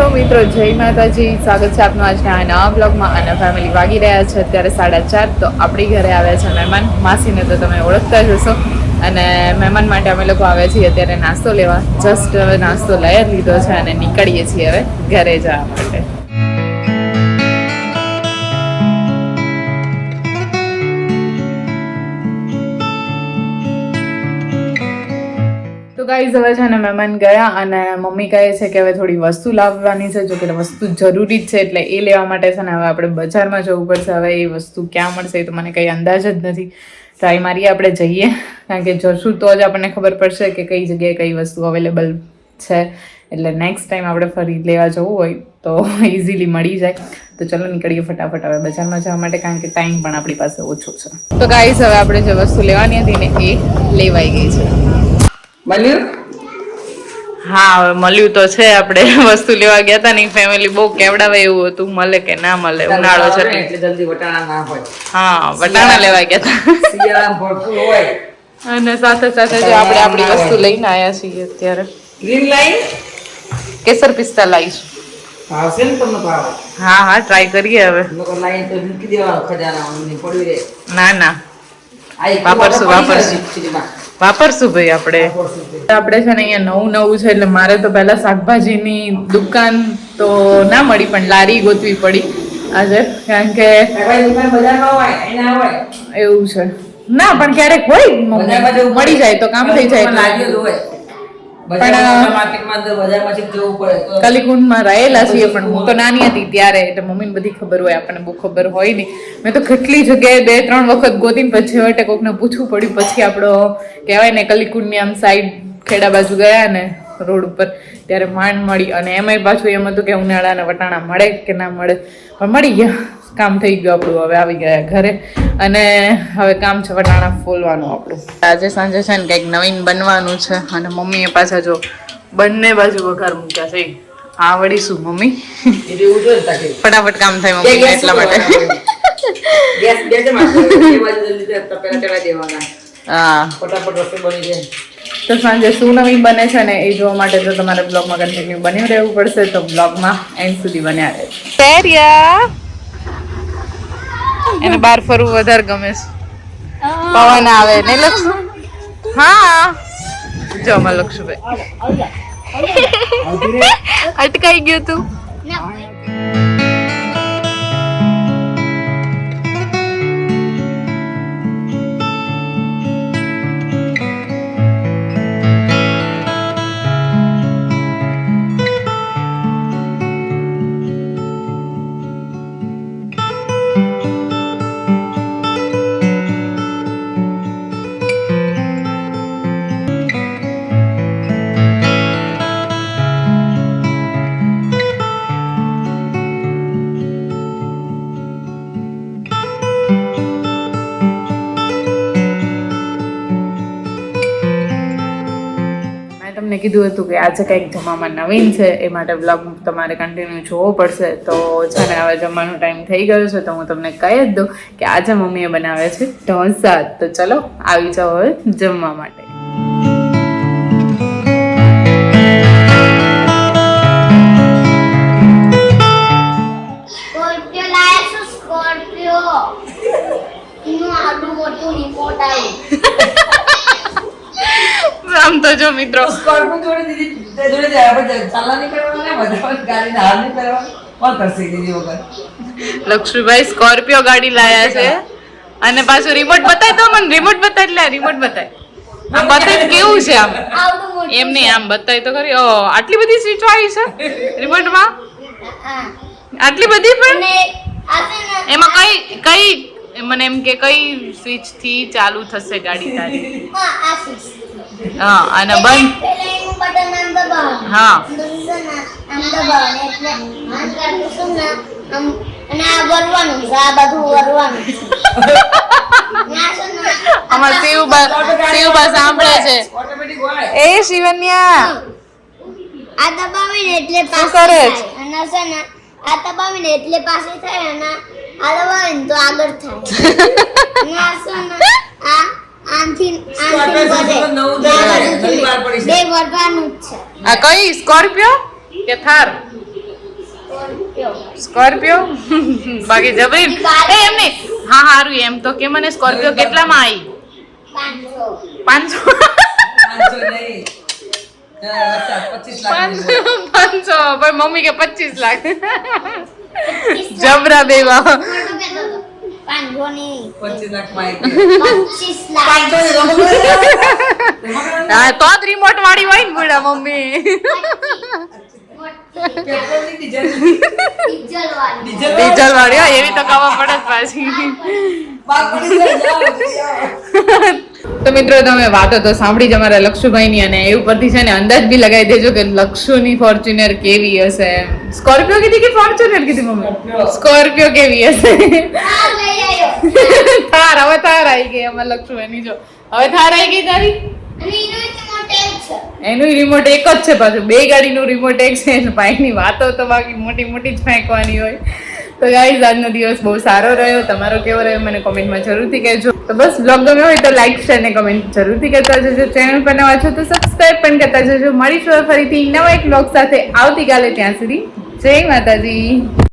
છો મિત્રો? જય માતાજી. સ્વાગત છે આપનું આજના આ નવા બ્લોગમાં. અને ફેમિલી વાગી રહ્યા છે અત્યારે સાડા ચાર. તો આપણી ઘરે આવ્યા છે મહેમાન. માસીને તો તમે ઓળખતા જ હશો. અને મહેમાન માટે અમે લોકો આવ્યા છીએ અત્યારે નાસ્તો લેવા. જસ્ટ હવે નાસ્તો લઈ લીધો છે અને નીકળીએ છીએ હવે ઘરે જવા માટે. ગાઈઝ હવે છે ને મહેમાન ગયા અને મમ્મી કહે છે કે હવે થોડી વસ્તુ લાવવાની છે, જો કે વસ્તુ જરૂરી જ છે, એટલે એ લેવા માટે છે ને હવે આપણે બજારમાં જવું પડશે. હવે એ વસ્તુ ક્યાં મળશે એ તો મને કંઈ અંદાજ જ નથી. ટ્રાય મારીએ આપણે જઈએ. કારણ કે જશું તો જ આપણને ખબર પડશે કે કઈ જગ્યાએ કઈ વસ્તુ અવેલેબલ છે. એટલે નેક્સ્ટ ટાઈમ આપણે ફરી લેવા જવું હોય તો ઇઝીલી મળી જાય. તો ચલો નીકળીએ ફટાફટ હવે બજારમાં જવા માટે, કારણ કે ટાઈમ પણ આપણી પાસે ઓછો છે. તો ગાઈઝ હવે આપણે જે વસ્તુ લેવાની હતી ને એ લેવાઈ ગઈ છે. મળ્યું હા હવે મળ્યું તો છે આપણે વસ્તુ લેવા ગયા હતા ને ફેમિલી બહુ કેવડાવે એવું હતું મળે કે ના મળે ઉનાળો છે એટલે. જલ્દી વટાણા ના હોય. હા વટાણા લેવા ગયા હતા શિયાળા ભરપૂર હોય. અને સાથે સાથે જો આપણે આપણી વસ્તુ લઈને આવ્યા છીએ અત્યારે. Green line? કેસર પિસ્તા લાવીશ આવશે ને તમને ભાવ? હા હા ટ્રાય કરીએ હવે. લાઈન તો મૂકી દેવાનો ખજાના પડી રહે. ના ના. આ વાપરશું, વાપરશું. વાપરશું ભાઈ આપણે. આપણે છે ને અહીંયા નવું નવું છે એટલે મારે તો પહેલા શાકભાજીની દુકાન તો ના મળી પણ લારી ગોતવી પડી આજે. કારણ કે શાકભાજી દુકાન બજારમાં હોય અહીં ના હોય એવું છે. ના પણ ક્યારેક હોય મળી જાય તો કામ થઈ જાય. પણ કલીકુંડમાં રહેલા છીએ પણ હું તો નાની હતી ત્યારે એટલે મમ્મીને બધી ખબર હોય આપણને બહુ ખબર હોય નહીં. મેં તો કેટલી જગ્યાએ બે ત્રણ વખત ગોતીને પછી વટે કોકને પૂછવું પડ્યું. પછી આપણો કહેવાય ને કલીકુંડની આમ સાઈડ ખેડા બાજુ ગયા ને રોડ ઉપર ત્યારે માંડ મળી. અને એમાંય પાછું એમ હતું કે ઉનાળાના વટાણા મળે કે ના મળે. પણ મળી ગયા. કામ થઈ ગયું આપણું હવે આવી ગયા ઘરે. અને હવે કામ છે વટાણા ફોલવાનું આપણું. આજે સાંજે છે ને કંઈક નવીન બનવાનું છે. અને મમ્મીએ પાછા જો બંને બાજુ વઘાર મૂક્યા છે. આ વળી શું મમ્મી. ફટાફટ કામ થાય મમ્મી એટલા માટે. હા. ફટાફટ રસોઈ બની જાય. તો સાંજે શું નવીન બને છે ને એ જોવા માટે તો તમારે બ્લોગમાં કન્ટિન્યુ બન્યું રહેવું પડશે. તો બ્લોગમાં એન્ડ સુધી બન્યા રહે એને બહાર ફરવું વધારે ગમે છે. પવન આવે ને લક્ષ હા. જો અમાર લક્ષુભાઈ અટકાઈ ગયું તું. કીધું હતું કે આજે કંઈક જમવામાં નવીન છે, એ માટે બ્લોગ તમારે કન્ટિન્યુ જોવો પડશે. તો છે ને, હવે જમવાનો ટાઈમ થઈ ગયો છે, તો હું તમને કહી જ દઉં કે આજે મમ્મીએ બનાવે છે ઢોસા. તો ચલો, આવી જાઓ હવે જમવા માટે. મિત્રો. સ્કોર્પિયો જોડે દીદી તે જોડે જાય આપણે ચાલવા નહીં ને બધા ગાડીને હાલ નહીં કોણ કરશે દીદી વગર? લક્ષ્મીભાઈ સ્કોર્પિયો ગાડી લાયા છે. અને પાછું રિમોટ બતાય તો મને. રિમોટ બતાય એટલે રિમોટ બતાય. આમ બતાય કેવું છે આમ? એમ નહીં આમ બતાય તો ખરી. ઓ આટલી બધી સ્વિચો આવી છે રિમોટમાં આટલી બધી પણ? એમાં કઈ કઈ મને એમ કે કઈ સ્વિચથી ચાલુ થશે ગાડી તારી? હા અને બંધ હા. સાંભળે છે. એ શિવન્યા. આ દબાવીને એટલે પાછી કરે છે? અને છે ને આ દબાવીને એટલે પાસે થાય અને આ દબાવીને તો આગળ થાય. આ આ વધે. બે વધવાનું જ છે. કઈ? સ્કોર્પિયો કે થાર? સ્કોર્પિયો બાકી જબરી એ એમ નહીં. હા હારું એમ. તો કે મને સ્કોર્પિયો કેટલામાં આવી પાંચસો. પાંચસો? પણ મમ્મી કે પચીસ લાખ. જબરા બેવા તો હા તો જ રિમોટ વાળી હોય ને બુડા મમ્મી. મોટી. ડીઝલ. વાળી. એવી તો કવા પડે જ પાછી. તો મિત્રો તમે વાતો તો સાંભળી જ અમારા લક્ષુભાઈની અને એ ઉપરથી છે ને અંદાજ બી લગાવી દેજો કે લક્ષુની ફોર્ચ્યુનર કેવી હશે. સ્કોર્પિયો કીધી કે ફોર્ચ્યુનર કીધી મમ્મી? સ્કોર્પિયો કેવી હશે? થાર હવે થાર આવી ગઈ અમારા લક્ષુભાઈની જો. હવે થાર આવી ગઈ તારી. એનું રિમોટ એક જ છે પાછું. બે ગાડીનું રિમોટ એક છે. એટલે બાઇકની વાતો તો બાકી મોટી મોટી જ ફેંકવાની હોય. તો ગાઈઝ આજનો દિવસ બહુ સારો રહ્યો. તમારો કેવો રહ્યો મને કોમેન્ટમાં જરૂરથી કહેજો. તો બસ બ્લોગ ગમ્યો હોય તો લાઈક શેર અને કોમેન્ટ જરૂરથી કરતા જજો. ચેનલ પર નવા છો તો સબસ્ક્રાઈબ પણ કરતા જજો. મળીશું ફરીથી નવા એક બ્લોગ સાથે આવતીકાલે ત્યાં સુધી. જય માતાજી.